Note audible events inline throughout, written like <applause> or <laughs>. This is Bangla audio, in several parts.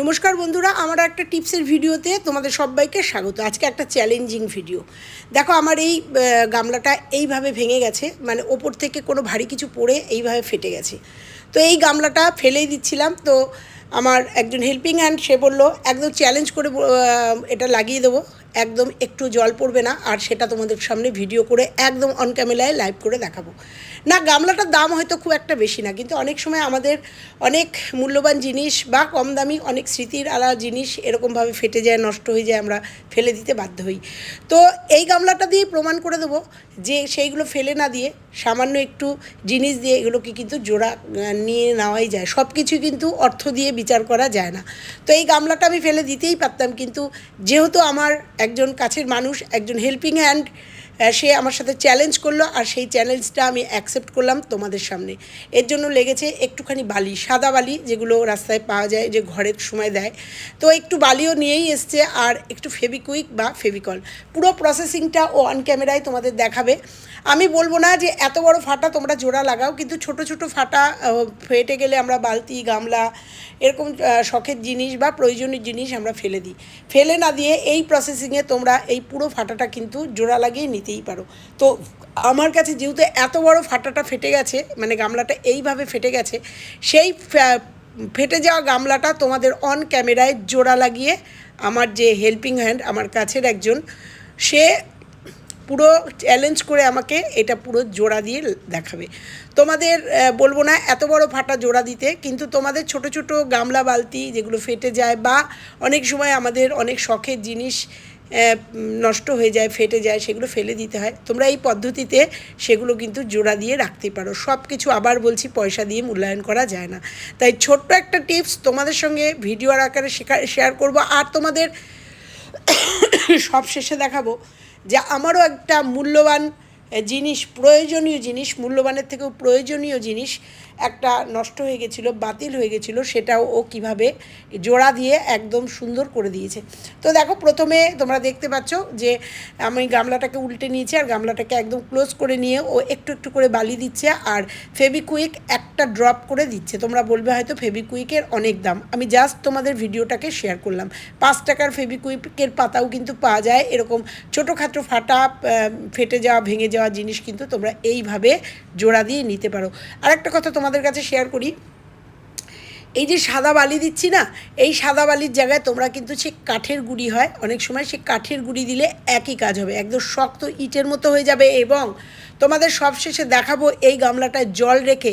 নমস্কার বন্ধুরা, আমার একটা টিপসের ভিডিওতে তোমাদের সবাইকে স্বাগত। আজকে একটা চ্যালেঞ্জিং ভিডিও দেখো, আমার এই গামলাটা এইভাবে ভেঙে গেছে মানে ওপর থেকে কোনো ভারী কিছু পড়ে এইভাবে ফেটে গেছে। তো এই গামলাটা ফেলেই দিচ্ছিলাম, তো আমার একজন হেল্পিং হ্যান্ড সে বলল, একদম চ্যালেঞ্জ করে এটা লাগিয়ে দেবো। একদম একটু জল পড়বে না, আর সেটা তোমাদের সামনে ভিডিও করে একদম অন ক্যামেরায় লাইভ করে দেখাবো। না, গামলাটার দাম হয়তো খুব একটা বেশি না, কিন্তু অনেক সময় আমাদের অনেক মূল্যবান জিনিস বা কম দামি অনেক স্মৃতির আলা জিনিস এরকমভাবে ফেটে যায়, নষ্ট হয়ে যায়, আমরা ফেলে দিতে বাধ্য হই। তো এই গামলাটা দিয়ে প্রমাণ করে দেবো যে সেইগুলো ফেলে না দিয়ে সামান্য একটু জিনিস দিয়ে এগুলোকে কিন্তু জোড়া নিয়ে নেওয়াই যায়। সব কিছুই কিন্তু অর্থ দিয়ে বিচার করা যায় না। তো এই গামলাটা আমি ফেলে দিতেই পারতাম, কিন্তু যেহেতু আমার একজন কাছের মানুষ, একজন হেল্পিং হ্যান্ড সে আমার সাথে চ্যালেঞ্জ করল আর সেই চ্যালেঞ্জটা আমি অ্যাকসেপ্ট করলাম তোমাদের সামনে। এর জন্য লেগেছে একটুখানি বালি, সাদা বালি যেগুলো রাস্তায় পাওয়া যায়, যে ঘরের সময় দেয়। তো একটু বালিও নিয়েই এসছে আর একটু ফেবিকুইক বা ফেবিকল পুরো প্রসেসিংটা ও অন ক্যামেরায় তোমাদের দেখাবে। আমি বলব না যে এত বড় ফাটা তোমরা জোড়া লাগাও, কিন্তু ছোট ছোট ফাটা ফেটে গেলে আমরা বালতি, গামলা, এরকম শখের জিনিস বা প্রয়োজনীয় জিনিস আমরা ফেলে দিই। ফেলে না দিয়ে এই প্রসেসিংয়ে তোমরা এই পুরো ফাটাটা কিন্তু জোড়া লাগিয়ে নিতেই পারো। তো আমার কাছে যেহেতু এত বড় ফাটাটা ফেটে গেছে মানে গামলাটা এইভাবে ফেটে গেছে, সেই ফেটে যাওয়া গামলাটা তোমাদের অন ক্যামেরায় জোড়া লাগিয়ে আমার যে হেল্পিং হ্যান্ড আমার কাছের একজন, সে পুরো চ্যালেঞ্জ করে আমাকে এটা পুরো জোড়া দিয়ে দেখাবে। তোমাদের বলব না এত বড় ফাটা জোড়া দিতে, কিন্তু তোমাদের ছোট ছোট গামলা বালতি যেগুলো ফেটে যায় বা অনেক সময় আমাদের অনেক শখের জিনিস নষ্ট হয়ে যায়, ফেটে যায়, সেগুলো ফেলে দিতে হয়। তোমরা এই পদ্ধতিতে সেগুলো কিন্তু জোড়া দিয়ে রাখতে পারো। সব কিছু আবার বলছি, পয়সা দিয়ে মূল্যায়ন করা যায় না। তাই ছোট্ট একটা টিপস তোমাদের সঙ্গে ভিডিওর আকারে শেয়ার করব। আর তোমাদের সব শেষে দেখাবো যে আমারও একটা মূল্যবান জিনিস, প্রয়োজনীয় জিনিস, মূল্যবানের থেকেও প্রয়োজনীয় জিনিস একটা নষ্ট হয়ে গেছিল, বাতিল হয়ে গেছিল, সেটাও ও কীভাবে জোড়া দিয়ে একদম সুন্দর করে দিয়েছে। তো দেখো, প্রথমে তোমরা দেখতে পাচ্ছ যে আমি গামলাটাকে উল্টে নিয়েছি আর গামলাটাকে একদম ক্লোজ করে নিয়ে ও একটু একটু করে বালি দিচ্ছে আর ফেবিকুইক একটা ড্রপ করে দিচ্ছে। তোমরা বলবে হয়তো ফেবিকুইকের অনেক দাম। আমি জাস্ট তোমাদের ভিডিওটাকে শেয়ার করলাম। পাঁচ টাকার ফেবিকুইকের পাতাও কিন্তু পাওয়া যায়। এরকম ছোটোখাটো ফাটা ফেটে যাওয়া, ভেঙে যাওয়া জিনিস কিন্তু তোমরা এইভাবে জোড়া দিয়ে নিতে পারো। আরেকটা কথা তোমাদের কাছে শেয়ার করি। এই যে সাদা বালি দিচ্ছি না, এই সাদা বালির জায়গায় তোমরা কিন্তু সে কাঠের গুঁড়ি হয়। অনেক সময় সে কাঠের গুঁড়ি দিলে একই কাজ হবে, একদম শক্ত ইটের মতো হয়ে যাবে এবং তোমাদের সবশেষে দেখাবো এই গামলাটায় জল রেখে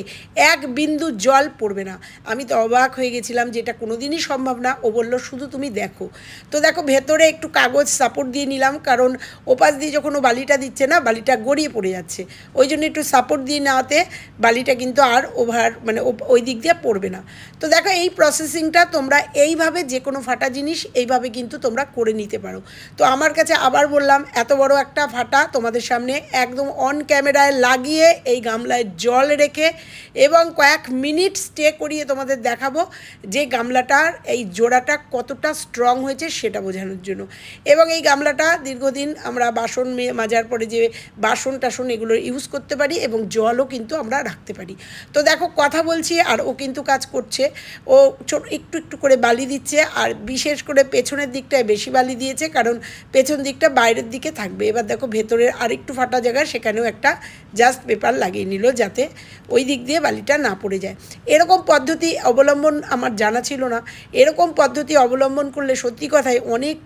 এক বিন্দু জল পড়বে না। আমি তো অবাক হয়ে গেছিলাম যে এটা কোনো দিনই সম্ভব না। ও বলল, শুধু তুমি দেখো। তো দেখো, ভেতরে একটু কাগজ সাপোর্ট দিয়ে নিলাম, কারণ ওপাশ দিয়ে যখন ও বালিটা দিচ্ছে না, বালিটা গড়িয়ে পড়ে যাচ্ছে। ওই জন্য একটু সাপোর্ট দিয়ে নেওয়াতে বালিটা কিন্তু আর ওভার মানে ওই দিক দিয়ে পড়বে না। তো দেখো, এই প্রসেসিংটা তোমরা এইভাবে যে কোনো ফাটা জিনিস এইভাবে কিন্তু তোমরা করে নিতে পারো। তো আমার কাছে আবার বললাম, এত বড় একটা ফাটা তোমাদের সামনে একদম অন ক্যামেরায় লাগিয়ে এই গামলায় জল রেখে এবং কয়েক মিনিট স্টে করিয়ে তোমাদের দেখাবো যে গামলাটার এই জোড়াটা কতটা স্ট্রং হয়েছে সেটা বোঝানোর জন্য। এবং এই গামলাটা দীর্ঘদিন আমরা বাসন মাজার পরে যে বাসন টাসন এগুলো ইউজ করতে পারি এবং জলও কিন্তু আমরা রাখতে পারি। তো দেখো কথা বলছি আর ও কিন্তু কাজ করছে। ও ছোট একটু একটু করে বালি দিচ্ছে আর বিশেষ করে পেছনের দিকটায় বেশি বালি দিয়েছে কারণ পেছন দিকটা বাইরের দিকে থাকবে। এবার দেখো ভেতরের আরেকটু ফাটা জায়গা সেখানেও একটা জাস্ট পেপার লাগিয়ে নিল যাতে ওই দিক দিয়ে বালিটা না পড়ে যায়। এরকম পদ্ধতি অবলম্বন আমার জানা ছিল না। এরকম পদ্ধতি অবলম্বন করলে সত্যি কথাই অনেক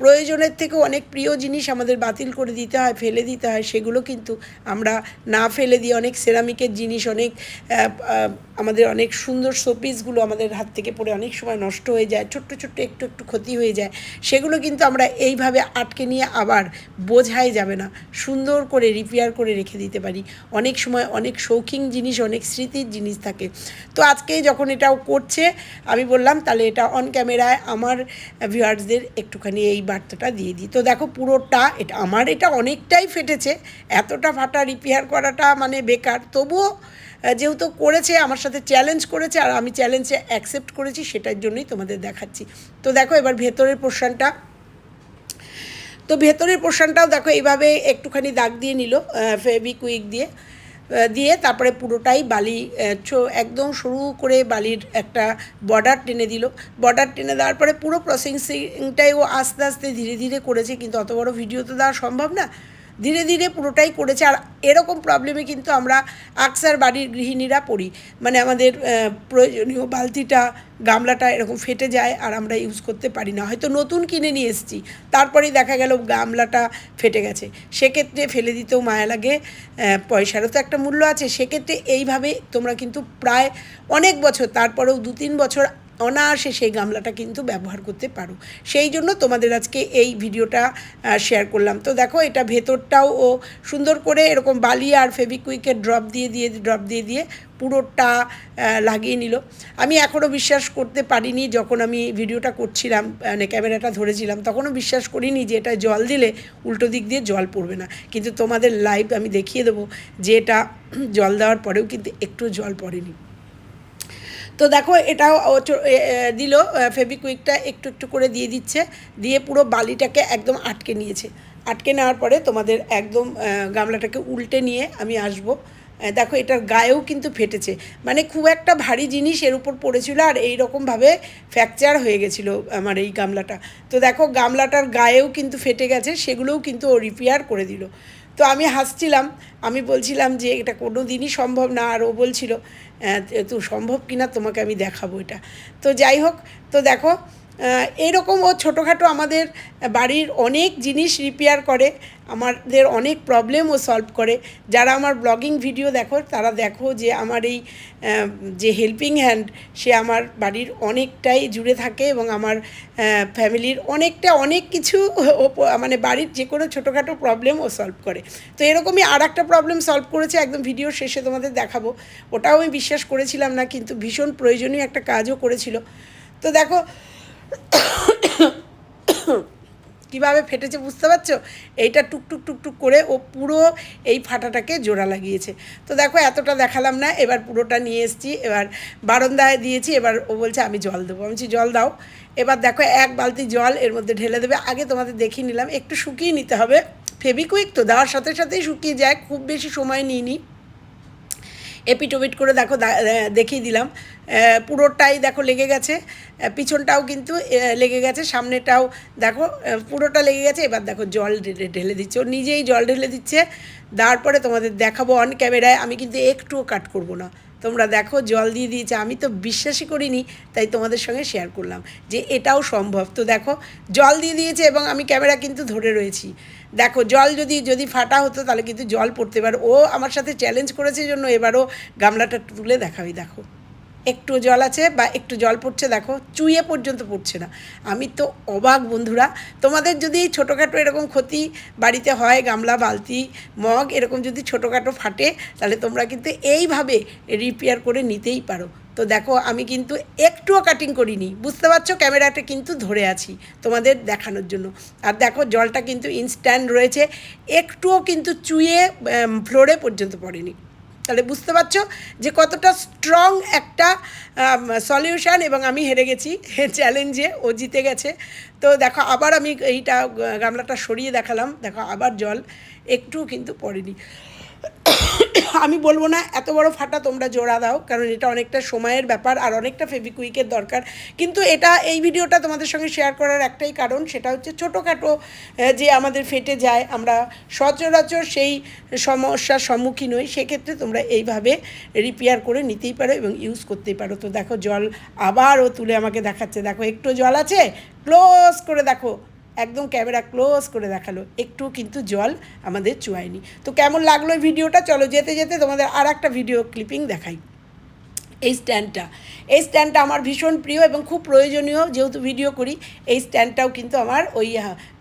প্রয়োজনের থেকেও অনেক প্রিয় জিনিস আমাদের বাতিল করে দিতে হয়, ফেলে দিতে হয়। সেগুলো কিন্তু আমরা না ফেলে দিয়ে অনেক সেরামিকের জিনিস, অনেক আমাদের অনেক সুন্দর শোপিসগুলো আমাদের হাত থেকে পড়ে অনেক সময় নষ্ট হয়ে যায়, ছোট্ট ছোট্ট, একটু একটু ক্ষতি হয়ে যায়। সেগুলো কিন্তু আমরা এইভাবে আটকে নিয়ে আবার বোঝাই যাবে না। সুন্দর করে রিপেয়ার করে রেখে দিতে পারি। অনেক সময় অনেক শৌখিন জিনিস, অনেক স্মৃতির জিনিস থাকে। তো আজকে যখন এটাও করছে, আমি বললাম, তাহলে এটা অন ক্যামেরায় আমার ভিউয়ার্সদের একটুখানি এই বার্তাটা দিয়ে দিই। তো দেখো পুরোটা, এটা আমার এটা অনেকটাই ফেটেছে। এতটা ফাটা রিপেয়ার করাটা মানে বেকার। তবুও যেহেতু করেছে, আমার সাথে চ্যালেঞ্জ করেছে, আর আমি চ্যালেঞ্জে অ্যাকসেপ্ট করেছি, সেটার জন্যই তোমাদের দেখাচ্ছি। তো দেখো এবার ভেতরের পোর্শনটা তো ভেতরের পোর্শনটাও দেখো, এইভাবে একটুখানি দাগ দিয়ে নিল ফেবিকুইক দিয়ে দিয়ে তারপরে পুরোটাই বালি একদম শুরু করে বালির একটা বর্ডার টেনে দিল। বর্ডার টেনে দেওয়ার পরে পুরো প্রসেসিংটাই ও আস্তে আস্তে ধীরে ধীরে করেছে, কিন্তু অত বড় ভিডিও তো দেওয়া সম্ভব না। ধীরে ধীরে পুরোটাই করেছে। আর এরকম প্রবলেমে কিন্তু আমরা আকসার বাড়ির গৃহিণীরা পড়ি। মানে আমাদের প্রয়োজনীয় বালতিটা, গামলাটা এরকম ফেটে যায় আর আমরা ইউজ করতে পারি না। হয়তো নতুন কিনে নিয়ে এসেছি, তারপরেই দেখা গেল গামলাটা ফেটে গেছে। সেক্ষেত্রে ফেলে দিতেও মায়া লাগে পয়সারও তো একটা মূল্য আছে। সেক্ষেত্রে এইভাবে তোমরা কিন্তু প্রায় অনেক বছর, তারপরেও দু তিন বছর অনায়াসে সেই গামলাটা কিন্তু ব্যবহার করতে পারো। সেই জন্য তোমাদের আজকে এই ভিডিওটা শেয়ার করলাম। তো দেখো, এটা ভেতরটাও ও সুন্দর করে এরকম বালি আর ফেবিকুইকের ড্রপ দিয়ে দিয়ে ড্রপ দিয়ে দিয়ে পুরোটা লাগিয়ে নিল। আমি এখনও বিশ্বাস করতে পারিনি, যখন আমি ভিডিওটা করছিলাম মানে ক্যামেরাটা ধরেছিলাম, তখনও বিশ্বাস করিনি যে এটা জল দিলে উল্টো দিক দিয়ে জল পড়বে না। কিন্তু তোমাদের লাইভ আমি দেখিয়ে দেবো যে এটা জল দেওয়ার পরেও কিন্তু একটু জল পড়েনি। তো দেখো, এটাও দিল ফেবিকুইকটা একটু একটু করে দিয়ে দিচ্ছে, দিয়ে পুরো বালিটাকে একদম আটকে নিয়েছে। আটকে নেওয়ার পরে তোমাদের একদম গামলাটাকে উল্টে নিয়ে আমি আসব। দেখো, এটার গায়েও কিন্তু ফেটেছে। মানে খুব একটা ভারী জিনিস এর উপর পড়েছিল আর এই রকমভাবে ফ্র্যাকচার হয়ে গেছিল আমার এই গামলাটা। তো দেখো, গামলাটার গায়েও কিন্তু ফেটে গেছে, সেগুলোও কিন্তু ও রিপেয়ার করে দিল। তো আমি হাসছিলাম আমি বলছিলাম যে এটা কোনো দিনই সম্ভব না। আর ও বলছিল "আহ, তো সম্ভব কিনা তোমাকে আমি দেখাবো এটা। তো যাই হোক তো দেখো এরকম ও ছোটোখাটো আমাদের বাড়ির অনেক জিনিস রিপেয়ার করে। আমাদের অনেক প্রবলেমও সলভ করে। যারা আমার ব্লগিং ভিডিও দেখো, তারা দেখো যে আমার এই যে হেল্পিং হ্যান্ড সে আমার বাড়ির অনেকটাই জুড়ে থাকে এবং আমার ফ্যামিলির অনেকটা, অনেক কিছু মানে বাড়ির যে কোনো ছোটোখাটো প্রবলেম ও সলভ করে। তো এরকমই আর একটা প্রবলেম সলভ করেছে, একদম ভিডিও শেষে তোমাদের দেখাবো। ওটাও আমি বিশ্বাস করেছিলাম না, কিন্তু ভীষণ প্রয়োজনীয় একটা কাজও করেছিল। তো দেখো কীভাবে ফেটেছে বুঝতে পারছ? এইটা টুকটুক টুকটুক করে ও পুরো এই ফাটাটাকে জোড়া লাগিয়েছে। তো দেখো, এতটা দেখালাম না, এবার পুরোটা নিয়ে এসেছি, এবার বারন্দায় দিয়েছি, এবার ও বলছে, আমি জল দেবো। আমি জল দাও। এবার দেখো, এক বালতি জল এর মধ্যে ঢেলে দেবে। আগে তোমাদের দেখিয়ে নিলাম, একটু শুকিয়ে নিতে হবে। ফেবিকুইক তো, দেওয়ার সাথে সাথেই শুকিয়ে যায়, খুব বেশি সময় নিইনি। এপিটোপিট করে দেখো দেখিয়ে দিলাম। পুরোটাই দেখো লেগে গেছে। পিছনটাও কিন্তু লেগে গেছে, সামনেটাও দেখো পুরোটা লেগে গেছে। এবার দেখো জল ঢেলে- দিচ্ছে। ও নিজেই জল ঢেলে দিচ্ছে। তারপরে পরে তোমাদের দেখাবো অন ক্যামেরায় আমি কিন্তু একটুও কাট করব না। তোমরা দেখো, জল দিয়ে দিয়েছে। আমি তো বিশ্বাসই করিনি, তাই তোমাদের সঙ্গে শেয়ার করলাম যে এটাও সম্ভব। তো দেখো, জল দিয়ে দিয়েছে এবং আমি ক্যামেরা কিন্তু ধরে রয়েছি। দেখো, জল যদি যদি ফাটা হতো তাহলে কিন্তু জল পড়তে পারে। ও আমার সাথে চ্যালেঞ্জ করেছে জন্য এবারও গামলাটা তুলে দেখাবি, দেখো। একটু জল আছে বা একটু জল পড়ছে, দেখো, চুইয়ে পর্যন্ত পড়ছে না। আমি তো অবাক বন্ধুরা, তোমাদের যদি ছোটোখাটো এরকম ক্ষতি বাড়িতে হয়, গামলা, বালতি, মগ, এরকম যদি ছোটোখাটো ফাটে, তাহলে তোমরা কিন্তু এইভাবে রিপেয়ার করে নিতেই পারো। তো দেখো, আমি কিন্তু একটুও কাটিং করিনি, বুঝতে পারছ? ক্যামেরাটা কিন্তু ধরে আছি তোমাদের দেখানোর জন্য। আর দেখো, জলটা কিন্তু ইনস্ট্যান্ট রয়েছে, একটুও কিন্তু চুইয়ে ফ্লোরে পর্যন্ত পড়েনি। তাহলে বুঝতে পারছ যে কতটা স্ট্রং একটা সলিউশান এবং আমি হেরে গেছি <laughs> চ্যালেঞ্জে ও জিতে গেছে। তো দেখো, আবার আমি এইটা গামলাটা সরিয়ে দেখালাম। দেখো, আবার জল একটু কিন্তু পড়েনি। আমি বলব না, এত বড় ফাটা তোমরা জোড়া দাও, কারণ এটা অনেকটা সময়ের ব্যাপার আর অনেকটা ফেবিকুইকের দরকার। কিন্তু এটা, এই ভিডিওটা তোমাদের সঙ্গে শেয়ার করার একটাই কারণ, সেটা হচ্ছে ছোটোখাটো যে আমাদের ফেটে যায়, আমরা সচরাচর সেই সমস্যার সম্মুখীন হই, সেক্ষেত্রে তোমরা এইভাবে রিপেয়ার করে নিতেই পারো এবং ইউজ করতেই পারো। তো দেখো, জল আবারও তুলে আমাকে দেখাচ্ছে। দেখো, একটু জল আছে ক্লোজ করে দেখো। একদম ক্যামেরা ক্লোজ করে দেখাল। একটু কিন্তু জল আমাদের চুয়ায়নি। তো কেমন লাগল ভিডিওটা? চলো যেতে যেতে তোমাদের আর একটা ভিডিও ক্লিপিং দেখাই। এই স্ট্যান্ডটা এই স্ট্যান্ডটা আমার ভীষণ প্রিয় এবং খুব প্রয়োজনীয় যেহেতু ভিডিও করি, এই স্ট্যান্ডটাও কিন্তু আমার ওই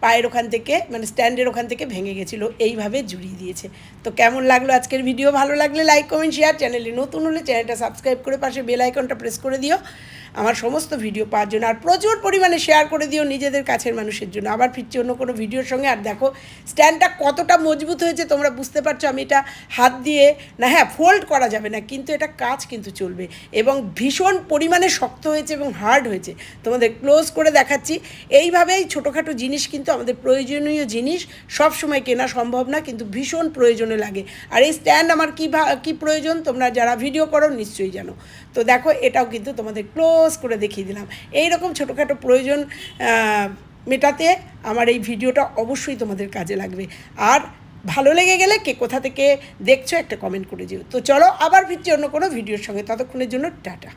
পায়ের ওখান থেকে মানে স্ট্যান্ডের ওখান থেকে ভেঙে গেছিল, এইভাবে জুড়িয়ে দিয়েছে। তো কেমন লাগল আজকের ভিডিও ভালো লাগলে লাইক কমেন্ট শেয়ার চ্যানেলে নতুন হলে চ্যানেলটা সাবস্ক্রাইব করে পাশে বেল আইকনটা প্রেস করে দিও। আমার সমস্ত ভিডিও পাওয়ার জন্য আর প্রচুর পরিমাণে শেয়ার করে দিও নিজেদের কাছের মানুষের জন্য। আবার ফিরছি অন্য কোনো ভিডিওর সঙ্গে। আর দেখো স্ট্যান্ডটা কতটা মজবুত হয়েছে তোমরা বুঝতে পারছ। আমি এটা হাত দিয়ে, না হ্যাঁ ফোল্ড করা যাবে না, কিন্তু এটা কাজ কিন্তু চলবে। এবং ভীষণ পরিমাণে শক্ত হয়েছে এবং হার্ড হয়েছে। তোমাদের ক্লোজ করে দেখাচ্ছি। এইভাবেই ছোটোখাটো জিনিস কিন্তু আমাদের প্রয়োজনীয় জিনিস সব সময় কেনা সম্ভব না, কিন্তু ভীষণ প্রয়োজনে লাগে। আর এই স্ট্যান্ড আমার কী কী প্রয়োজন? তোমরা যারা ভিডিও করো, নিশ্চয়ই জানো। তো দেখো, এটাও কিন্তু তোমাদের ক্লোজ করে দেখিয়ে দিলাম। এই রকম ছোটোখাটো প্রয়োজন মেটাতে আমার এই ভিডিওটা অবশ্যই তোমাদের কাজে লাগবে। আর ভালো লেগে গেলে কে কোথা থেকে দেখছ একটা কমেন্ট করে দিও। তো চলো, আবার ফিরছি অন্য কোনো ভিডিওর সঙ্গে। ততক্ষণের জন্য টাটা।